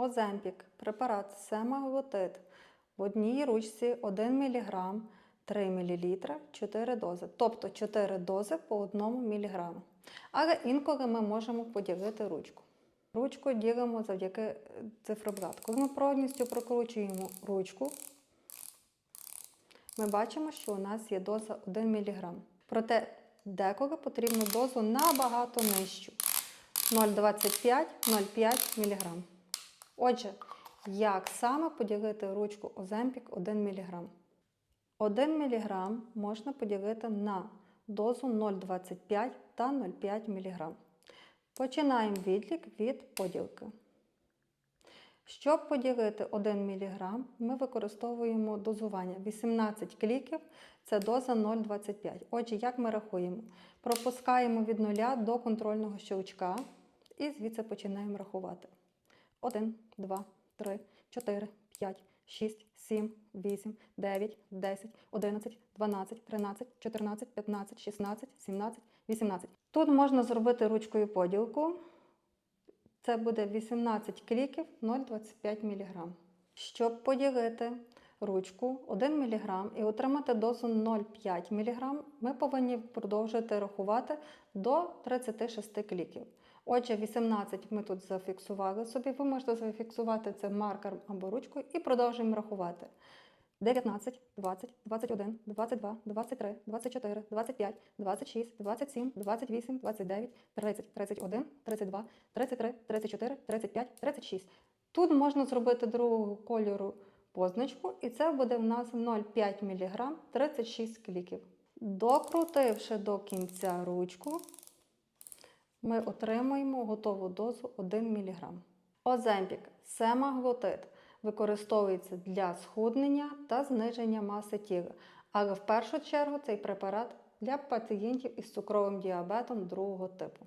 Оземпік, препарат семаглутид. В одній ручці 1 мг, 3 мл, 4 дози. Тобто 4 дози по 1 мг. Але інколи ми можемо поділити ручку. Ручку ділимо завдяки е. Коли ми повністю прокручуємо ручку, ми бачимо, що у нас є доза 1 мг. Проте деколи потрібно дозу набагато нижчу 0,25-0,5 мг. Отже, як саме поділити ручку Оземпік 1 мг? 1 мг можна поділити на дозу 0,25 та 0,5 мг. Починаємо відлік від поділки. Щоб поділити 1 мг, ми використовуємо дозування 18 кліків, це доза 0,25. Отже, як ми рахуємо? Пропускаємо від 0 до контрольного щелчка і звідси починаємо рахувати. 1, 2, 3, 4, 5, 6, 7, 8, 9, 10, 11, 12, 13, 14, 15, 16, 17, 18. Тут можна зробити ручкою поділку. Це буде 18 кліків 0,25 мг. Щоб поділити ручку 1 мг і отримати дозу 0,5 мг, ми повинні продовжити рахувати до 36 кліків. Отже, 18 ми тут зафіксували собі. Ви можете зафіксувати це маркером або ручкою і продовжуємо рахувати. 19, 20, 21, 22, 23, 24, 25, 26, 27, 28, 29, 30, 31, 32, 33, 34, 35, 36. Тут можна зробити другого кольору позначку, і це буде в нас 0,5 мг 36 кліків. Докрутивши до кінця ручку, ми отримуємо готову дозу 1 мг. Оземпік семаглутид використовується для схуднення та зниження маси тіла, але в першу чергу цей препарат для пацієнтів із цукровим діабетом другого типу.